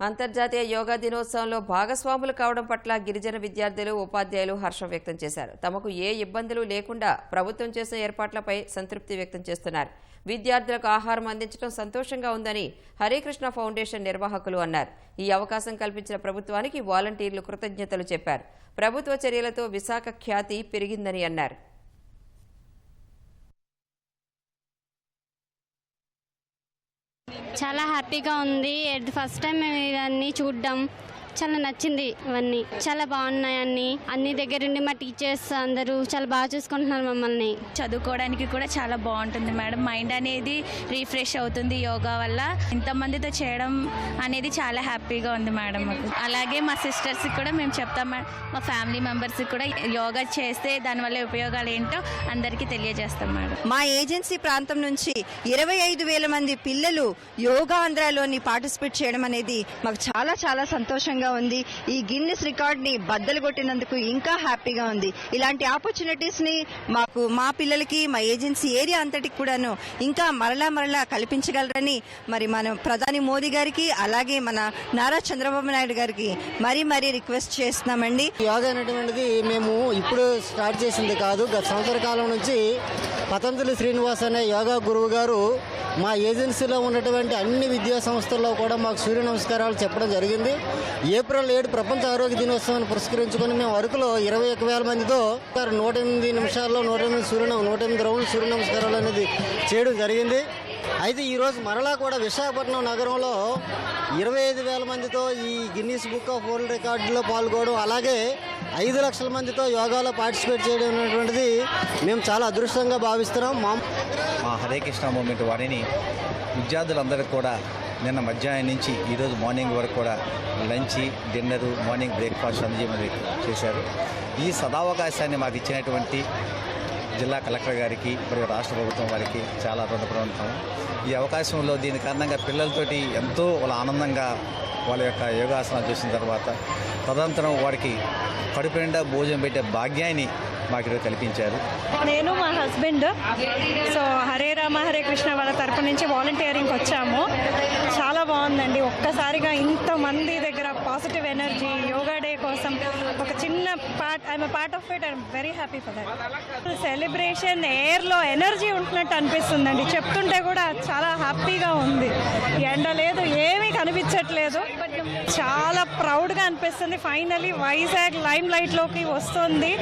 అంతర్జాతీయ యోగా దినోత్సవంలో భాగస్వాములు కావడం పట్ల గిరిజన విద్యార్థులు ఉపాధ్యాయులు హర్షం వ్యక్తం చేశారు. తమకు ఏ ఇబ్బందులు లేకుండా ప్రభుత్వం చేసిన ఏర్పాట్లపై సంతృప్తి వ్యక్తం చేస్తున్నారు. విద్యార్థులకు ఆహారం అందించడం సంతోషంగా ఉందని హరికృష్ణ ఫౌండేషన్ నిర్వాహకులు అన్నారు. ఈ అవకాశం కల్పించిన ప్రభుత్వానికి వాలంటీర్లు కృతజ్ఞతలు చెప్పారు. ప్రభుత్వ చర్యలతో విశాఖ ఖ్యాతి పెరిగిందని అన్నారు. చాలా హ్యాపీగా ఉంది. ఫస్ట్ టైం మేము ఇవన్నీ చూడడం. చాలా నచ్చింది ఇవన్నీ చాలా బాగున్నాయి అన్ని. అన్ని దగ్గరుండి మా టీచర్స్ అందరూ చాలా బాగా చూసుకుంటున్నారు మమ్మల్ని. చదువుకోవడానికి కూడా చాలా బాగుంటుంది మేడం. మైండ్ అనేది రీఫ్రెష్ అవుతుంది యోగా వల్ల. ఇంతమందితో చేయడం అనేది చాలా హ్యాపీగా ఉంది మేడం మాకు. అలాగే మా సిస్టర్స్కి కూడా మేము చెప్తాం మేడం మా ఫ్యామిలీ మెంబర్స్కి కూడా యోగా చేస్తే దానివల్ల ఉపయోగాలు ఏంటో అందరికీ తెలియజేస్తాం మేడం. మా ఏజెన్సీ ప్రాంతం నుంచి ఇరవై ఐదు వేల మంది పిల్లలు యోగా ఆంధ్రాలోని పార్టిసిపేట్ చేయడం అనేది మాకు చాలా చాలా సంతోషంగా ఉంది. ఈ గిన్నెస్ రికార్డ్ని బద్దలు కొట్టినందుకు ఇంకా హ్యాపీగా ఉంది. ఇలాంటి ఆపర్చునిటీస్ని మాకు మా పిల్లలకి మా ఏజెన్సీ ఏరియా అంతటికి కూడాను ఇంకా మరలా మరలా కల్పించగలరని మరి మన ప్రధాని మోదీ గారికి అలాగే మన నారా చంద్రబాబు నాయుడు గారికి మరీ మరీ రిక్వెస్ట్ చేస్తున్నామండి. యోగా అనేటువంటిది మేము ఇప్పుడు స్టార్ట్ చేసింది కాదు. గత సంవత్సర కాలం నుంచి పతంజలి శ్రీనివాస్ అనే యోగా గురువు గారు మా ఏజెన్సీలో ఉన్నటువంటి అన్ని విద్యా సంస్థల్లో కూడా మాకు సూర్య నమస్కారాలు చెప్పడం జరిగింది. ఏప్రిల్ ఏడు ప్రపంచ ఆరోగ్య దినోత్సవాన్ని పురస్కరించుకొని మేము అరకులో ఇరవై ఒక వేల మందితో నూట ఎనిమిది నిమిషాల్లో నూట ఎనిమిది సూర్య నూట ఎనిమిది రౌండ్లు సూర్య నమస్కారాలు అనేది చేయడం జరిగింది. అయితే ఈరోజు మరలా కూడా విశాఖపట్నం నగరంలో ఇరవై ఐదు వేల మందితో ఈ గిన్నీస్ బుక్ ఆఫ్ వరల్డ్ రికార్డులో పాల్గొనడం అలాగే ఐదు లక్షల మందితో యోగాలో పార్టిసిపేట్ చేయడం అనేటువంటిది మేము చాలా అదృష్టంగా భావిస్తున్నాం. మా మా హరే కృష్ణ మూమెంట్ వారిని విద్యార్థులందరికీ కూడా నిన్న మధ్యాహ్నం నుంచి ఈరోజు మార్నింగ్ వరకు కూడా లంచ్ డిన్నరు మార్నింగ్ బ్రేక్ఫాస్ట్ అందజేయమని చేశారు. ఈ సదావకాశాన్ని మాకు ఇచ్చినటువంటి జిల్లా కలెక్టర్ గారికి మరియు రాష్ట్ర ప్రభుత్వం వారికి చాలా రుణపడి ఉంటాము ఈ అవకాశంలో దీని కారణంగా పిల్లలతోటి ఎంతో వాళ్ళ ఆనందంగా వాళ్ళ యొక్క యోగాసనాలు చేసిన తర్వాత తదనంతరం వారికి కడుపు నిండా భోజనం పెట్టే భాగ్యాన్ని మాకు ఈరోజు కల్పించారు. నేను మా హస్బెండ్. సో హరే రామ హరే కృష్ణ వాళ్ళ తరపు నుంచి వాలంటీరింగ్కి వచ్చాము. చాలా బాగుందండి. ఒక్కసారిగా ఇంతమంది దగ్గర పాజిటివ్ ఎనర్జీ యోగా డే కోసం ఒక చిన్న part I'm part of it. I'm very happy for that. Celebration ఎయిర్లో energy ఉంటున్నట్టు అనిపిస్తుందండి. చెప్తుంటే కూడా చాలా హ్యాపీగా ఉంది. ఎండ లేదు ఏమీ కనిపించట్లేదు. చాలా ప్రౌడ్గా అనిపిస్తుంది. ఫైనలీ వైజాగ్ లైమ్ లైట్లోకి వస్తుంది.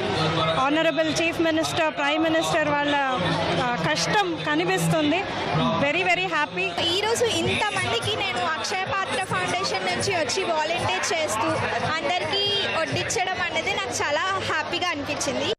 Honourable chief minister prime minister వాళ్ళ కష్టం కనిపిస్తుంది. వెరీ వెరీ హ్యాపీ ఈరోజు ఇంతమందికి నేను అక్షయ పాత్ర ఫౌండేషన్ నుంచి వచ్చి వాలంటీర్ చేస్తూ అందరికీ వడ్డించడం అనేది నాకు చాలా హ్యాపీగా అనిపించింది.